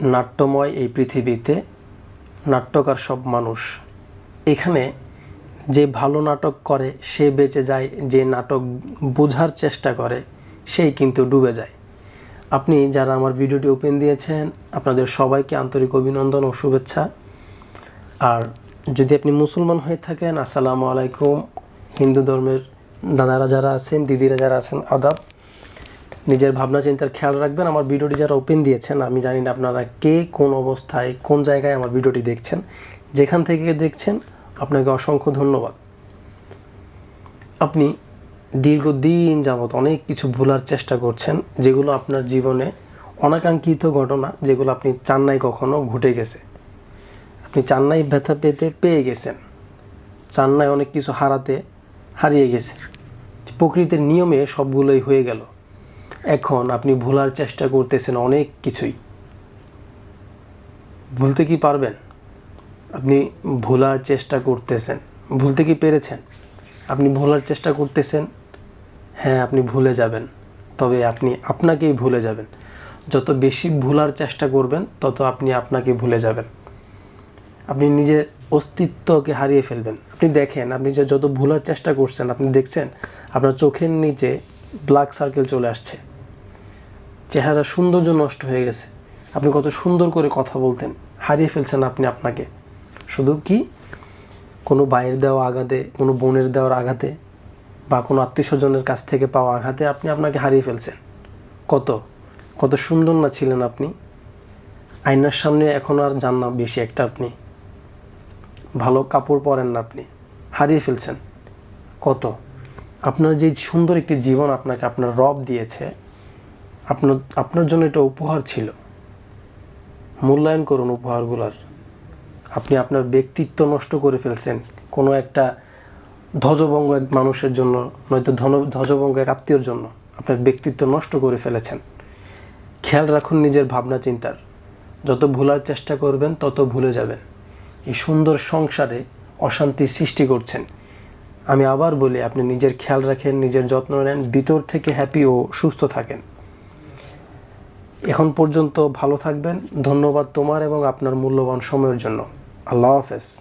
নাট্যময় এই পৃথিবীতে নাট্যকার সব মানুষ। এখানে যে ভালো নাটক করে, সে বেঁচে যায়, যে নাটক বোঝার চেষ্টা করে, সেই কিন্তু ডুবে যায়। আপনি যারা আমার ভিডিওটি ওপেন দিয়েছেন, আপনাদের সবাইকে আন্তরিক অভিনন্দন ও শুভেচ্ছা। আর যদি আপনি মুসলমান হয়ে থাকেন, আসসালামু আলাইকুম। হিন্দু ধর্মের দাদারা যারা আছেন, দিদিরা যারা আছেন, আদাব। নিজের ভাবনা চিন্তার খেয়াল রাখবেন। আমার ভিডিওটি যারা ওপেন দিয়েছেন, আমি জানি না আপনারা কে, কোন অবস্থায়, কোন জায়গায় আমার ভিডিওটি দেখছেন। যেখান থেকে দেখছেন, আপনাকে অসংখ্য ধন্যবাদ। আপনি দীর্ঘদিন যাবৎ অনেক কিছু ভুলার চেষ্টা করছেন, যেগুলো আপনার জীবনে অনাকাঙ্ক্ষিত ঘটনা, যেগুলো আপনি চান নাই কখনো ঘটে গেছে। আপনি চান নাই ব্যথা পেতে পেয়ে গেছেন। চান নাই অনেক কিছু হারাতে হারিয়ে গেছে। প্রকৃতির নিয়মে সবগুলোই হয়ে গেল। এখন আপনি ভোলার চেষ্টা করতেছেন অনেক কিছুই। ভুলতে কি পারবেন? আপনি ভোলার চেষ্টা করতেছেন। ভুলতে কি পেরেছেন? আপনি ভোলার চেষ্টা করতেছেন? হ্যাঁ আপনি ভুলে যাবেন। তবে আপনি আপনাকেই ভুলে যাবেন। যত বেশি ভুলার চেষ্টা করবেন, তত আপনি আপনাকে ভুলে যাবেন। আপনি নিজের অস্তিত্বকে হারিয়ে ফেলবেন। আপনি দেখেন, আপনি যে যত ভুলার চেষ্টা করছেন, আপনি দেখছেন, আপনার চোখের নিচে ব্ল্যাক সার্কেল চলে আসছে। চেহারা সৌন্দর্য নষ্ট হয়ে গেছে। আপনি কত সুন্দর করে কথা বলতেন, হারিয়ে ফেলছেন আপনি আপনাকে। শুধু কি? কোনো বাইরের দেওয়া আঘাতে, কোনো বোনের দেওয়ার আঘাতে, বা কোনো আত্মীয় স্বজনের কাছ থেকে পাওয়া আঘাতে আপনি আপনাকে হারিয়ে ফেলছেন। কত? কত সুন্দর না ছিলেন আপনি? আয়নার সামনে এখন আর যান না বেশি একটা আপনি। ভালো কাপড় পরেন না আপনি, হারিয়ে ফেলছেন। কত? আপনার যে সুন্দর একটি জীবন আপনাকে আপনার রব দিয়েছে আপনার আপনার জন্য এটা উপহার ছিল। মূল্যায়ন করুন উপহারগুলার। আপনি আপনার ব্যক্তিত্ব নষ্ট করে ফেলছেন। কোনো একটা ধ্বজভঙ্গ এক মানুষের জন্য, নয়তো ধন, ধ্বজভঙ্গ এক আত্মীয়র জন্য আপনার ব্যক্তিত্ব নষ্ট করে ফেলেছেন। খেয়াল রাখুন নিজের ভাবনা চিন্তার। যত ভুলার চেষ্টা করবেন, তত ভুলে যাবেন। এই সুন্দর সংসারে অশান্তি সৃষ্টি করছেন। আমি আবার বলি, আপনি নিজের খেয়াল রাখেন, নিজের যত্ন নেন, ভিতর থেকে হ্যাপি ও সুস্থ থাকেন। এখন পর্যন্ত ভালো থাকবেন। ধন্যবাদ তোমার এবং আপনার মূল্যবান সময়ের জন্য। আল্লাহ হাফেজ।